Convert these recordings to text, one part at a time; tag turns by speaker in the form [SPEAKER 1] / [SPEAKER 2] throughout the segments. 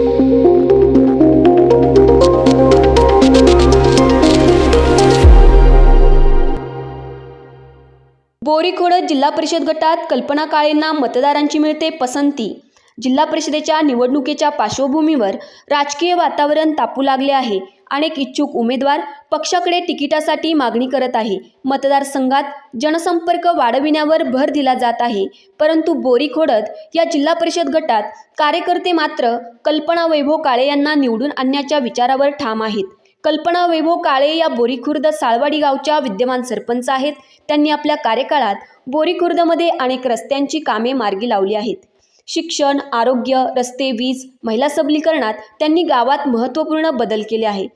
[SPEAKER 1] बोरीखोडत जिल्हा परिषद गटात कल्पना काळेंना मतदारांची मिळते पसंती. जिल्हा परिषदेच्या निवडणुकीच्या पार्श्वभूमीवर राजकीय वातावरण तापू लागले आहे. अनेक इच्छुक उमेदवार पक्षाकडे तिकिटासाठी मागणी करत आहे. मतदारसंघात जनसंपर्क वाढविण्यावर भर दिला जात आहे. परंतु बोरी खोडत या जिल्हा परिषद गटात कार्यकर्ते मात्र कल्पना वैभव काळे यांना निवडून आणण्याच्या विचारावर ठाम आहेत. कल्पना वैभव काळे या बोरीखुर्द साळवाडी गावच्या विद्यमान सरपंच आहेत. त्यांनी आपल्या कार्यकाळात बोरीखुर्दमध्ये अनेक रस्त्यांची कामे मार्गी लावली आहेत. शिक्षण आरोग्य रस्ते वीज महिला सबलीकरणात त्यांनी गावात महत्त्वपूर्ण बदल केले आहे.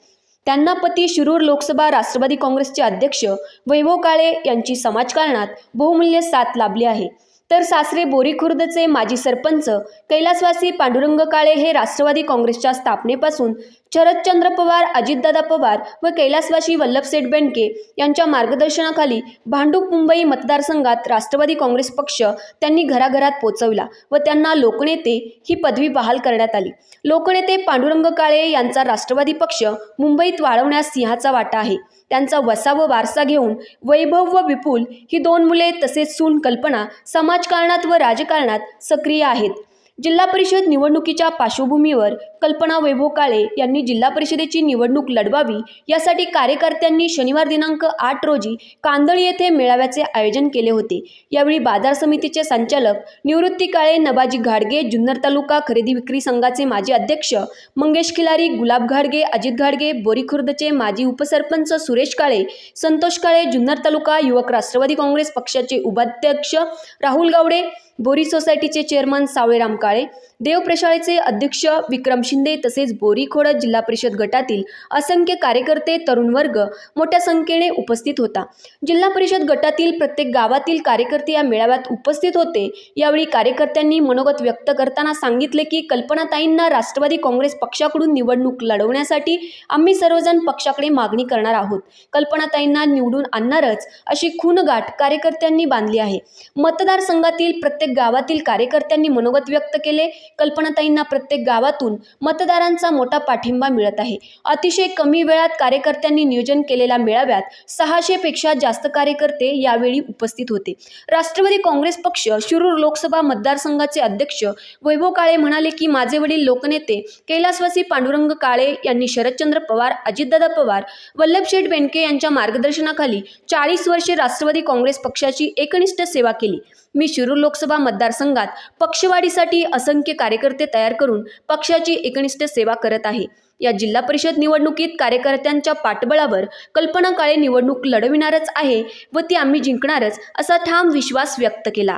[SPEAKER 1] त्यांना पती शिरूर लोकसभा राष्ट्रवादी काँग्रेसचे अध्यक्ष वैभव काळे यांची समाजकारणात बहुमूल्य साथ लाभली आहे. तर सासरे बोरीखुर्दचे माजी सरपंच कैलासवासी पांडुरंग काळे हे राष्ट्रवादी काँग्रेसच्या स्थापनेपासून शरदचंद्र पवार अजितदादा पवार व कैलासवासी वल्लभसेठ बेंडके यांच्या मार्गदर्शनाखाली भांडूप मुंबई मतदारसंघात राष्ट्रवादी काँग्रेस पक्ष त्यांनी घराघरात पोचवला व त्यांना लोकनेते ही पदवी बहाल करण्यात आली. लोकनेते पांडुरंग काळे यांचा राष्ट्रवादी पक्ष मुंबईत वाढवण्यास सिंहाचा वाटा आहे. त्यांचा वसा व वारसा घेऊन वैभव व विपुल ही दोन मुले तसेच सून कल्पना समाजकारणात व राजकारणात सक्रिय आहेत. जिल्हा परिषद निवडणुकीच्या पार्श्वभूमीवर कल्पना वैभव काळे यांनी जिल्हा परिषदेची निवडणूक लढवावी यासाठी कार्यकर्त्यांनी शनिवार दिनांक आठ रोजी कांदळी येथे मेळाव्याचे आयोजन केले होते. यावेळी बाजार समितीचे संचालक निवृत्ती काळे नबाजी घाडगे जुन्नर तालुका खरेदी विक्री संघाचे माजी अध्यक्ष मंगेश खिलारी गुलाब घाडगे अजित घाडगे बोरीखुर्दचे माजी उपसरपंच सुरेश काळे संतोष काळे जुन्नर तालुका युवक राष्ट्रवादी काँग्रेस पक्षाचे उपाध्यक्ष राहुल गावडे बोरी सोसायटीचे चेअरमन सावळेराम काळे देवप्रशाळेचे अध्यक्ष विक्रम शिंदे तसेच बोरीखोड जिल्हा परिषद गटातील असंख्य कार्यकर्ते तरुण वर्ग मोठ्या संख्येने उपस्थित होता. जिल्हा परिषद गटातील प्रत्येक गावातील कार्यकर्ते या मेळाव्यात उपस्थित होते. यावेळी कार्यकर्त्यांनी मनोगत व्यक्त करताना सांगितले की कल्पनाताईंना राष्ट्रवादी काँग्रेस पक्षाकडून निवडणूक लढवण्यासाठी आम्ही सर्वजण पक्षाकडे मागणी करणार आहोत. कल्पनाताईंना निवडून आणणारच अशी खूनगाठ कार्यकर्त्यांनी बांधली आहे. मतदारसंघातील प्रत्येक गावातील कार्यकर्त्यांनी मनोगत व्यक्त केले कल्पनाताईंना प्रत्येक गावातून मतदारांचा मोठा पाठिंबा मिळत आहे. अतिशय कमी वेळात कार्यकर्त्यांनी नियोजन केलेल्या मेळाव्यात सहाशेपेक्षा जास्त कार्यकर्ते यावेळी उपस्थित होते. राष्ट्रवादी काँग्रेस पक्ष शिरूर लोकसभा मतदारसंघाचे अध्यक्ष वैभव काळे म्हणाले की माझे वडील लोकनेते कैलासवासी पांडुरंग काळे यांनी शरदचंद्र पवार अजितदादा पवार वल्लभशेठ बेंडके यांच्या मार्गदर्शनाखाली चाळीस वर्षे राष्ट्रवादी काँग्रेस पक्षाची एकनिष्ठ सेवा केली. मी शिरूर लोकसभा मतदारसंघात पक्षवाढीसाठी असंख्य कार्यकर्ते तयार करून पक्षाची एकनिष्ठ सेवा करत आहे. या जिल्हा परिषद निवडणुकीत कार्यकर्त्यांच्या पाठबळावर कल्पना काळे निवडणूक लढविणारच आहे व ती आम्ही जिंकणारच असा ठाम विश्वास व्यक्त केला.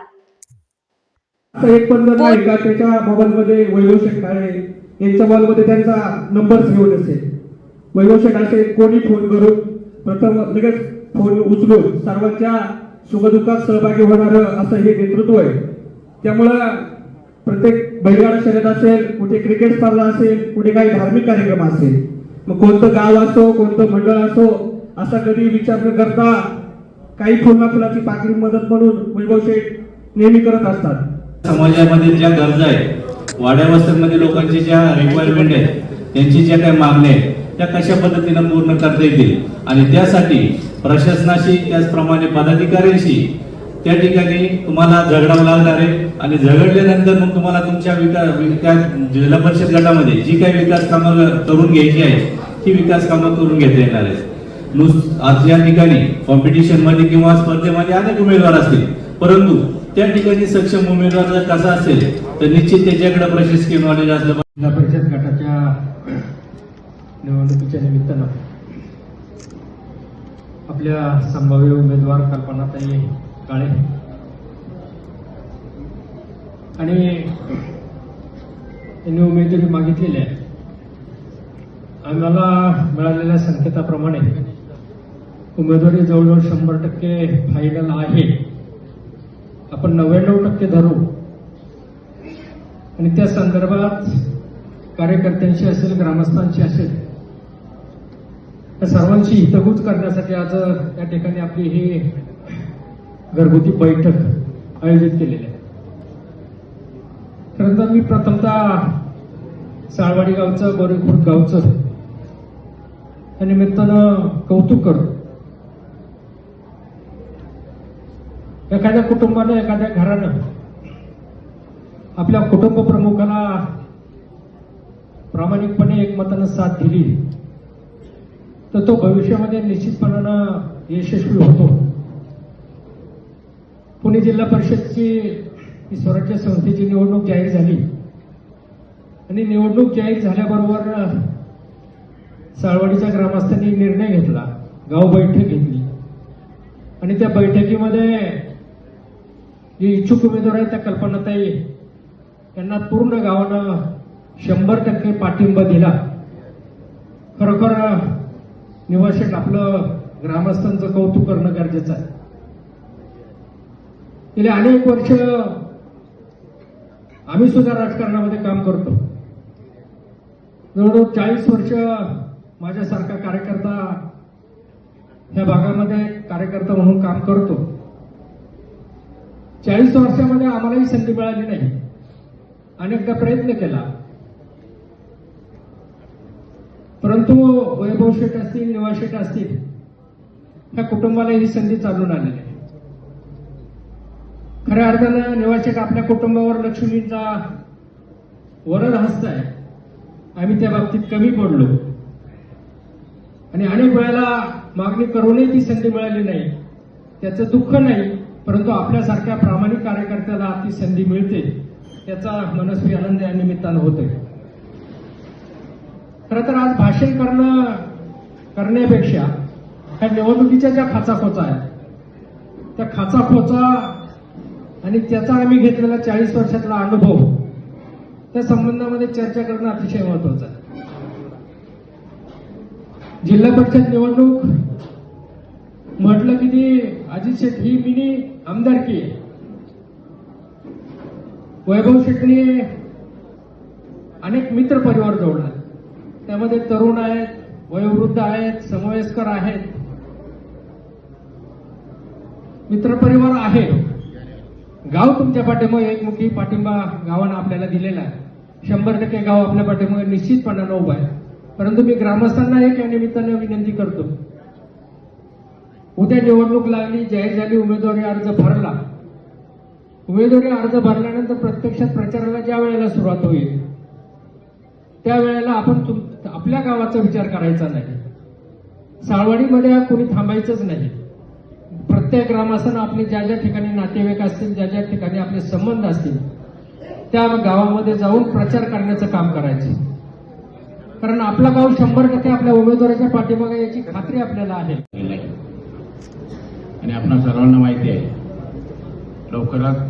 [SPEAKER 2] एक मोबाईलमध्ये यांच्या मोबाईलमध्ये त्यांचा नंबर सेव्ह नसेल कोणी फोन करून प्रथम लगेच फोन उचलून सर्वांच्या सुखदुःखात सहभागी होणारं असं हे नेतृत्व आहे. त्यामुळं प्रत्येक बैलगाडा शर्यत असेल कुठे क्रिकेट स्पर्धा असेल कुठे काही धार्मिक कार्यक्रम असेल मग कोणतं गाव असो कोणतं मंडळ असो असा कधी विचार न करता काही फुलना फुलाची पाकळी मदत म्हणून वैभव शेठ नेहमी करत असतात.
[SPEAKER 3] समाजामध्ये ज्या गरजा आहेत वाड्या लोकांची ज्या रिक्वायरमेंट आहेत त्यांची ज्या काही मागण्या आहेत त्या कशा पद्धतीनं पूर्ण करता येतील? आणि त्यासाठी प्रशासनाशी त्याचप्रमाणे पदाधिकाऱ्यांशी त्या ठिकाणी तुम्हाला झगडावं लागणार आहे. आणि झगडल्यानंतर मग तुम्हाला तुमच्या विकास त्या जिल्हा परिषद गटामध्ये जी काही विकास कामं करून घ्यायची आहे ती विकास कामं करून घेता येणार आहेत. नुस आज या ठिकाणी कॉम्पिटिशनमध्ये किंवा स्पर्धेमध्ये अनेक उमेदवार असतील. परंतु त्या ठिकाणी सक्षम उमेदवार जर कसा असेल तर निश्चित त्याच्याकडे प्रशासकीय नॉलेज असलं
[SPEAKER 4] जिल्हा परिषद गटाच्या निवडणुकीच्या निमित्तानं आपल्या संभाव्य उमेदवार कल्पनाताई काळे. आणि यांनी उमेदवारी मागितलेली आहे. आम्हाला मिळालेल्या संकेताप्रमाणे उमेदवारी जवळजवळ शंभर टक्के फायनल आहे. आपण नव्याण्णव टक्के धरू. आणि त्या संदर्भात कार्यकर्त्यांशी असेल ग्रामस्थांशी असेल सर्वांशी हितगुज करण्यासाठी आज या ठिकाणी आपली ही घरगुती बैठक आयोजित केलेली आहे. खरंतर मी प्रथमतः साळवाडी गावचं गोरेखुर्द गावचं त्या निमित्तानं कौतुक करतो एखाद्या कुटुंबानं एखाद्या घरानं आपल्या कुटुंब प्रमुखाला प्रामाणिकपणे एकमतानं साथ दिली. तर तो भविष्यामध्ये निश्चितपणानं यशस्वी होतो. पुणे जिल्हा परिषदची ही स्वराज्य संस्थेची निवडणूक जाहीर झाली. आणि निवडणूक जाहीर झाल्याबरोबर साळवाडीच्या ग्रामस्थांनी निर्णय घेतला गाव बैठक घेतली. आणि त्या बैठकीमध्ये जे इच्छुक उमेदवार आहेत त्या कल्पनाताई यांना पूर्ण गावानं शंभर टक्के पाठिंबा दिला. खरोखर निवासित आपलं ग्रामस्थांचं कौतुक करणं गरजेचं आहे. गेले अनेक वर्ष आम्ही सुद्धा राजकारणामध्ये काम करतो. जवळजवळ चाळीस वर्ष माझ्यासारखा कार्यकर्ता ह्या भागामध्ये कार्यकर्ता म्हणून काम करतो. चाळीस वर्षामध्ये आम्हालाही संधी मिळाली नाही. अनेकदा प्रयत्न केला. परंतु वैभव शेठ असतील निवा शेठ असतील त्या कुटुंबाला ही संधी चालून आलेली आहे. खऱ्या अर्थानं निवा शेठ आपल्या कुटुंबावर लक्ष्मीचा वरद हस्त आहे. आम्ही त्या बाबतीत कमी पडलो. आणि अनेक वेळेला मागणी करूनही ती संधी मिळाली नाही. त्याचं दुःख नाही परंतु आपल्यासारख्या प्रामाणिक कार्यकर्त्याला ती संधी मिळते. त्याचा मनस्वी आनंद या निमित्तानं होतोय. खरं तर आज भाषण करणं करण्यापेक्षा ह्या निवडणुकीच्या ज्या खाचाखोचा आहेत त्या खाचाखोचा आणि त्याचा आम्ही घेतलेला चाळीस वर्षातला अनुभव त्या संबंधामध्ये चर्चा करणं अतिशय महत्वाचं आहे. जिल्हा परिषद निवडणूक म्हटलं की ती अजित शेठ ही मिनी आमदारकी आहे. वैभव शेठने अनेक मित्र परिवार जोडला. त्यामध्ये तरुण आहेत वयोवृद्ध आहेत समवयस्कर आहेत. मित्रपरिवार आहे. गाव तुमच्या पाठीमुळे एकमुखी पाठिंबा गावानं आपल्याला दिलेला आहे. शंभर टक्के गाव आपल्या पाठीमुळे निश्चितपणानं उभं आहे. परंतु मी ग्रामस्थांना एक या निमित्तानं विनंती करतो. उद्या निवडणूक लागली जाहीर झाली उमेदवारी अर्ज भरला. उमेदवारी अर्ज भरल्यानंतर प्रत्यक्षात प्रचाराला ज्या वेळेला सुरुवात होईल त्यावेळेला आपण तुम- आपल्या गावाचा विचार करायचा नाही. साळवाडीमध्ये कोणी थांबायचंच नाही. प्रत्येक ग्रामस्थानं आपले ज्या ज्या ठिकाणी नातेवाईक असतील ज्या ज्या ठिकाणी आपले संबंध असतील त्या गावामध्ये जाऊन प्रचार करण्याचं काम करायचं. कारण आपला गाव शंभर टक्के आपल्या उमेदवाराच्या पाठीमागे याची खात्री आपल्याला आहे.
[SPEAKER 5] आणि आपणा सर्वांना माहिती आहे लवकरात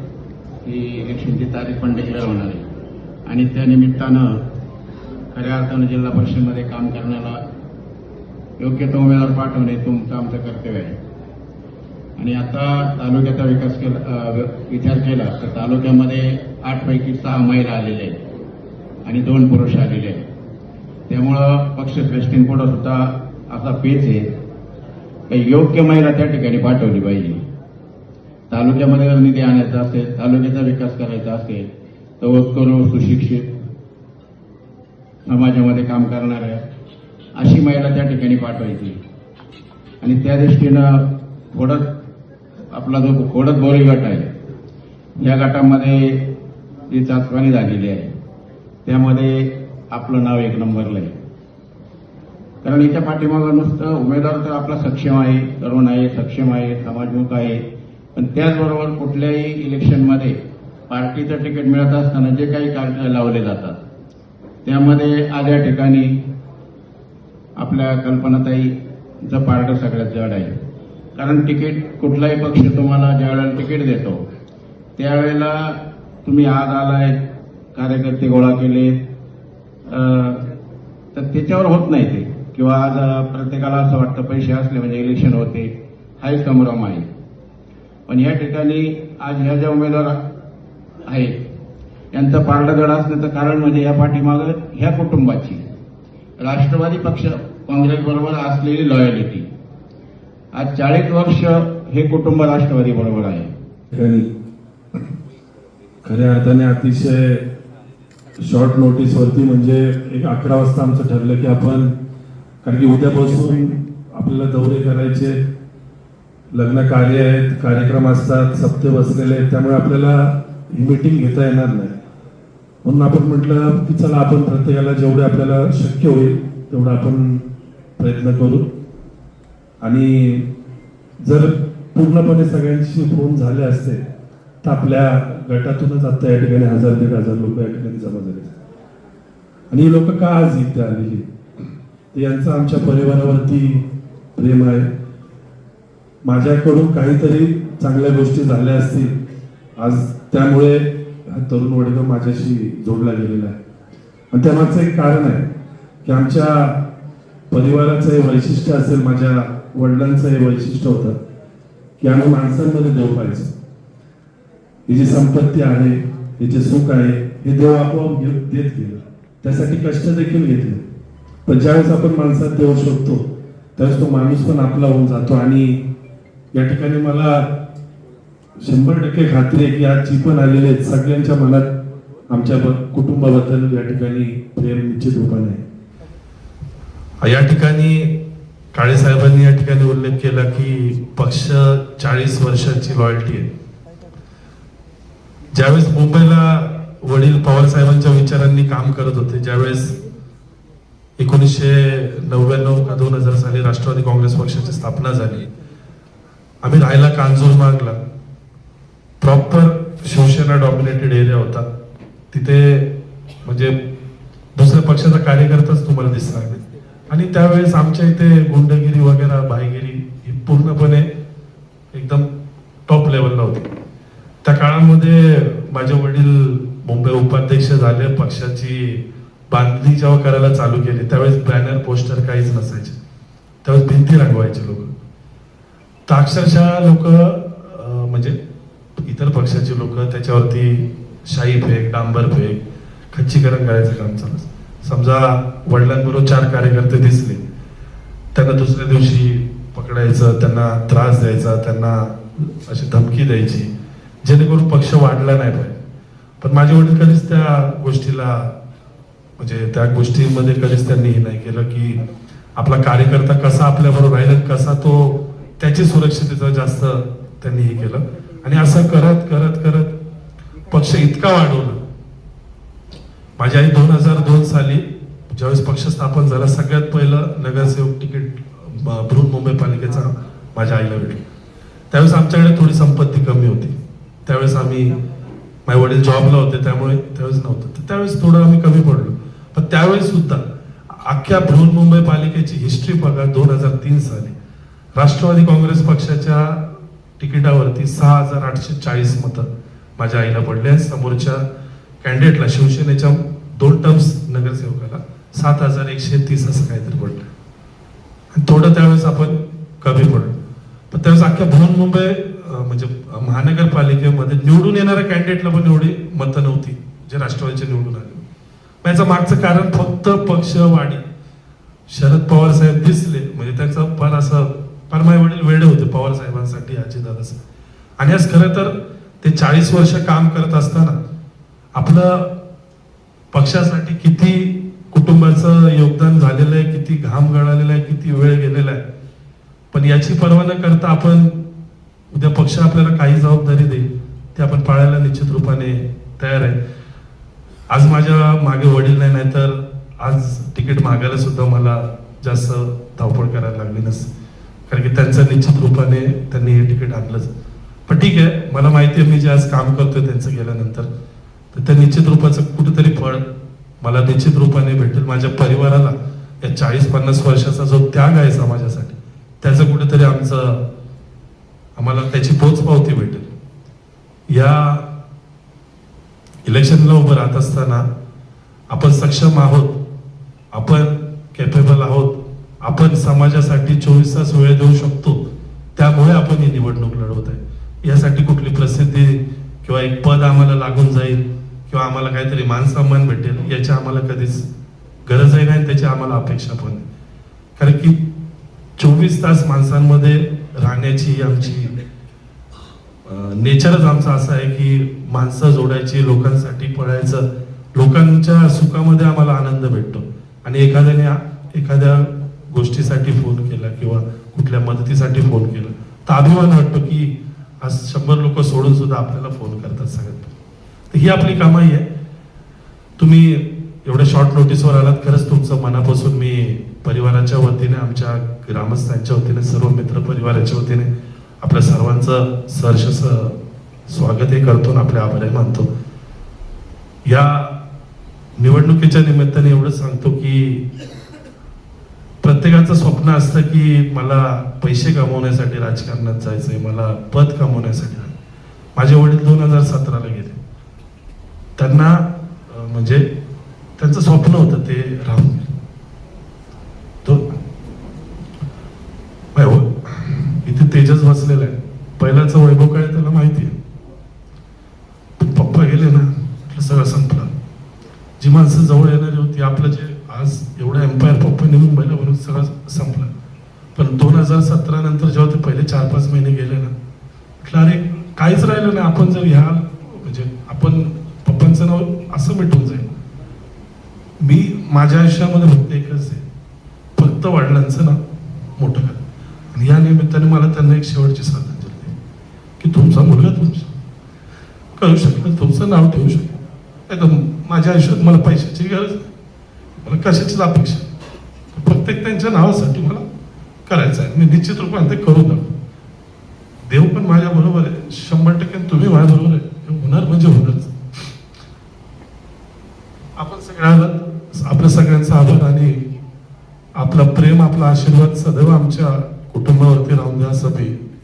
[SPEAKER 5] ही इलेक्शनची तारीख पण डिक्लेअर होणार आहे. आणि त्या निमित्तानं खऱ्या अर्थानं जिल्हा परिषदमध्ये काम करण्याला योग्य तो उमेदवार पाठवणे तुमचं आमचं कर्तव्य आहे. आणि आता तालुक्याचा विकास केला विचार केला तर तालुक्यामध्ये आठपैकी सहा महिला आलेल्या आहेत आणि दोन पुरुष आलेले आहेत. त्यामुळं पक्षश्रेष्ठींपुढं सुद्धा असा पेच आहे. काही योग्य महिला त्या ठिकाणी पाठवली पाहिजे. तालुक्यामध्ये जर निधी आणायचा असेल तालुक्याचा विकास करायचा असेल तर उत्कर्ष सुशिक्षित समाजामध्ये काम करणाऱ्या अशी महिला त्या ठिकाणी पाठवायची. आणि त्या दृष्टीनं खोडत आपला जो खोडत बोरी गट आहे या गटामध्ये जी चाचपाणी झालेली आहे त्यामध्ये आपलं नाव एक नंबरला आहे. कारण याच्या पाठीमागं नुसतं उमेदवार तर आपला सक्षम आहे तरुण आहे सक्षम आहे समाजमुख आहे. पण त्याचबरोबर कुठल्याही इलेक्शनमध्ये पार्टीचं तिकीट मिळत असताना जे काही कार्य लावले जातात त्यामध्ये आज या ठिकाणी आपल्या कल्पनाताईचं पार्ट सगळ्यात जड आहे. कारण तिकीट कुठलाही पक्ष तुम्हाला ज्यावेळेला तिकीट देतो त्यावेळेला तुम्ही आज आलाय कार्यकर्ते गोळा केले तर त्याच्यावर होत नाही ते. किंवा आज प्रत्येकाला असं वाटतं पैसे असले म्हणजे इलेक्शन होते हाच संभ्रम आहे. पण या ठिकाणी आज ह्या ज्या उमेदवार आहेत यांचा पारडं असण्याचं कारण म्हणजे या पाठीमागं ह्या कुटुंबाची. राष्ट्रवादी पक्ष काँग्रेसबरोबर असलेली लॉयलिटी आज चाळीस वर्ष हे कुटुंब राष्ट्रवादी बरोबर आहे
[SPEAKER 6] खऱ्या अर्थाने अतिशय शॉर्ट नोटीसवरती म्हणजे एक अकरा वाजता आमचं ठरलं की आपण कारण की उद्यापासून आपल्याला दौरे करायचे. लग्न कार्य आहेत कार्यक्रम असतात सप्ते बसलेले आहेत त्यामुळे आपल्याला ही मीटिंग घेता येणार नाही. म्हणून आपण म्हटलं की चला आपण प्रत्येकाला जेवढे आपल्याला शक्य होईल तेवढं आपण प्रयत्न करू. आणि जर पूर्णपणे सगळ्यांशी फोन झाले असते तर आपल्या गटातूनच आता या ठिकाणी हजार दीड हजार लोक या ठिकाणी जमा झाले आणि ही लोक का आज इथे आलेली तर यांचं आमच्या परिवारावरती प्रेम आहे. माझ्याकडून काहीतरी चांगल्या गोष्टी झाल्या असतील. आज त्यामुळे हा तरुण वर्ग माझ्याशी जोडला गेलेला आहे. आणि त्यामागचं एक कारण आहे की आमच्या परिवाराचं हे वैशिष्ट्य असेल माझ्या वडिलांचं हे वैशिष्ट्य होतं की आम्ही माणसांमध्ये देव पाहायचो. ही जी संपत्ती आहे हे जे सुख आहे हे देव आपोआप देत गेलं. त्यासाठी कष्ट देखील घेतले. पण ज्यावेळेस आपण माणसात देव शोधतो त्यावेळेस तो माणूस पण आपला होऊन जातो. आणि या ठिकाणी मला शंभर टक्के खात्री आहे की आज जी पण आलेले आहेत सगळ्यांच्या मनात आमच्या कुटुंबाबद्दल या ठिकाणी प्रेम निश्चित रूपाने आहे.
[SPEAKER 7] या ठिकाणी काळे साहेबांनी या ठिकाणी उल्लेख केला की पक्ष चाळीस वर्षाची लॉयल्टी आहे. ज्यावेळेस मुंबईला वडील पवार साहेबांच्या विचारांनी काम करत होते ज्यावेळेस एकोणीसशे नव्याण्णव का दोन हजार साली राष्ट्रवादी काँग्रेस पक्षाची स्थापना झाली आम्ही राहायला कांजूर मागला प्रॉपर शिवसेना डॉमिनेटेड एरिया होता. तिथे म्हणजे दुसऱ्या पक्षाचा कार्यकर्ताच तुम्हाला दिसणार नाही. आणि त्यावेळेस आमच्या इथे गुंडगिरी वगैरे भाईगिरी ही पूर्णपणे एकदम टॉप लेवलला होती त्या काळामध्ये माझे वडील मुंबई उपाध्यक्ष झाले पक्षाची बांधणी जेव्हा करायला चालू केली त्यावेळेस बॅनर पोस्टर काहीच नसायचे. त्यावेळेस भिंती रंगवायचे लोक. तर अक्षरशः लोक म्हणजे इतर पक्षाचे लोक त्याच्यावरती शाई फेक डांबर फेक खच्चीकरण करायचं काम चालू समजा वडिलांबरोबर चार कार्यकर्ते दिसले. त्यांना दुसऱ्या दिवशी पकडायचं त्यांना त्रास द्यायचा त्यांना अशी धमकी द्यायची. जेणेकरून पक्ष वाढला नाही पाहिजे. पण माझे वडील कधीच त्या गोष्टीला म्हणजे त्या गोष्टीमध्ये कधीच त्यांनी हे नाही केलं की आपला कार्यकर्ता कसा आपल्याबरोबर राहील कसा तो त्याची सुरक्षितेचं जास्त त्यांनी हे केलं. आणि असं करत करत करत पक्ष इतका वाढवला. माझी आई दोन हजार दोन साली ज्यावेळेस पक्ष स्थापन झाला सगळ्यात पहिलं नगरसेवक तिकीट बृहन मुंबई पालिकेचा माझ्या आईला भेटलं. त्यावेळेस आमच्याकडे थोडी संपत्ती कमी होती. त्यावेळेस आम्ही माझे वडील जॉबला होते त्यामुळे त्यावेळेस नव्हतं. तर त्यावेळेस थोडं आम्ही कमी पडलो. पण त्यावेळेस सुद्धा अख्ख्या बृहन्मुंबई पालिकेची हिस्ट्री बघा दोन हजार तीन साली. राष्ट्रवादी काँग्रेस पक्षाच्या तिकिटावरती सहा हजार आठशे चाळीस मतं माझ्या आईला पडले समोरच्या कॅन्डिडेटला शिवसेनेच्या दोन टर्म्स नगरसेवकाला सात हजार एकशे तीस असं काहीतरी पडलं. आणि थोडं त्यावेळेस आपण कमी पडलो. पण त्यावेळेस अख्ख्या बृहन्मुंबई मुंबई म्हणजे महानगरपालिकेमध्ये निवडून येणाऱ्या कॅन्डिडेटला पण एवढी मतं नव्हती जे राष्ट्रवादीचे निवडून आले. मग याचं मागचं कारण फक्त पक्षवाडी शरद पवार साहेब दिसले म्हणजे त्यांचा फार माझे वडील वेडे होते पवार साहेबांसाठी अजितदादाचं आणि आज खरं तर ते चाळीस वर्ष काम करत असताना आपलं पक्षासाठी किती कुटुंबाचं योगदान झालेलं आहे किती घाम गळालेला आहे किती वेळ गेलेला आहे. पण याची पर्वा न करता आपण उद्या पक्ष आपल्याला काही जबाबदारी देईल ते आपण पाळायला निश्चित रूपाने तयार आहे. आज माझ्या मागे वडील नाही तर आज तिकीट मागायला सुद्धा मला जास्त धावपळ करायला लागली नसते. कारण की त्यांचं निश्चित रूपाने त्यांनी हे तिकीट आणलंच पण ठीक आहे मला माहिती आहे मी जे आज काम करतोय त्यांचं गेल्यानंतर तर त्या निश्चित रूपाचं कुठेतरी फळ मला निश्चित रूपाने भेटेल. माझ्या परिवाराला या चाळीस पन्नास वर्षाचा जो त्याग आहे समाजासाठी त्याचं कुठेतरी आमचं आम्हाला त्याची पोच पावती भेटेल. या इलेक्शनला उभं राहत असताना आपण सक्षम आहोत आपण कॅपेबल आहोत आपण समाजासाठी चोवीस तास वेळ देऊ शकतो. त्यामुळे आपण ही निवडणूक लढवत आहे. यासाठी कुठली प्रसिद्धी किंवा एक पद आम्हाला लागून जाईल किंवा आम्हाला काहीतरी मान सन्मान भेटेल याची आम्हाला कधीच गरजही नाही आणि त्याची आम्हाला अपेक्षा पण नाही. कारण की चोवीस तास माणसांमध्ये राहण्याची आमची नेचरच आमचं असं आहे की माणसं जोडायची लोकांसाठी पळायचं लोकांच्या सुखामध्ये आम्हाला आनंद भेटतो. आणि एखाद्याने एखाद्या गोष्टीसाठी फोन केला किंवा कुठल्या मदतीसाठी फोन केला. तर अभिमान वाटतो की आज शंभर लोक सोडून सुद्धा आपल्याला फोन करतात सगळ्यात तर ही आपली कामाई आहे. तुम्ही एवढ्या शॉर्ट नोटीसवर आलात खरंच तुमचं मनापासून मी परिवाराच्या वतीने आमच्या ग्रामस्थांच्या वतीने सर्व मित्र परिवाराच्या वतीने आपल्या सर्वांचं सहर्ष स्वागतही करतो आणि आपले आभारही मानतो. या निवडणुकीच्या निमित्ताने एवढं सांगतो की प्रत्येकाचं स्वप्न असतं की मला पैसे कमवण्यासाठी राजकारणात जायचंय मला पद कमवण्यासाठी माझे वडील दोन हजार सतराला गेले. त्यांना म्हणजे त्यांचं स्वप्न होतं ते राहून गेले. तो इथे तेजस बसलेला आहे. पहिल्याचं वैभव काय त्याला माहिती आहे पण पप्पा गेले ना म्हटलं सगळं संपलं जी माणसं जवळ येणारी होती आपलं जे आज एवढं एम्पायर पप्पांनी मुंबईला बनवून सगळं संपलं पण दोन हजार सतरा नंतर जेव्हा ते पहिले चार पाच महिने गेले ना म्हटलं अरे काहीच राहिलं नाही आपण जर ह्या म्हणजे आपण पप्पांचं नाव असं मिटून जाईल. मी माझ्या आयुष्यामध्ये फक्त एकच आहे फक्त वडिलांचं नाव मोठं करा आणि या निमित्ताने मला त्यांना एक शेवटची श्रद्धांजली दिली की तुमचा मुलगा तुमचा करू शकेल तुमचं नाव ठेवू शकतो. नाही माझ्या आयुष्यात मला पैशाची गरज नाही. मला कशाचीच अपेक्षा प्रत्येक फक्त एक त्यांच्या नावासाठी मला करायचं आहे. मी निश्चित रूपाने ते करू दाखव देव पण माझ्या बरोबर आहे. शंभर टक्के तुम्ही माझ्या बरोबर आहे. हे होणार म्हणजे होणारच. आपण सगळ्याला आपल्या सगळ्यांचा आभार आणि आपला प्रेम आपला आशीर्वाद सदैव आमच्या कुटुंबावरती राहून द्या. असं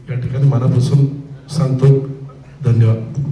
[SPEAKER 7] या ठिकाणी मनापासून सांगतो. धन्यवाद.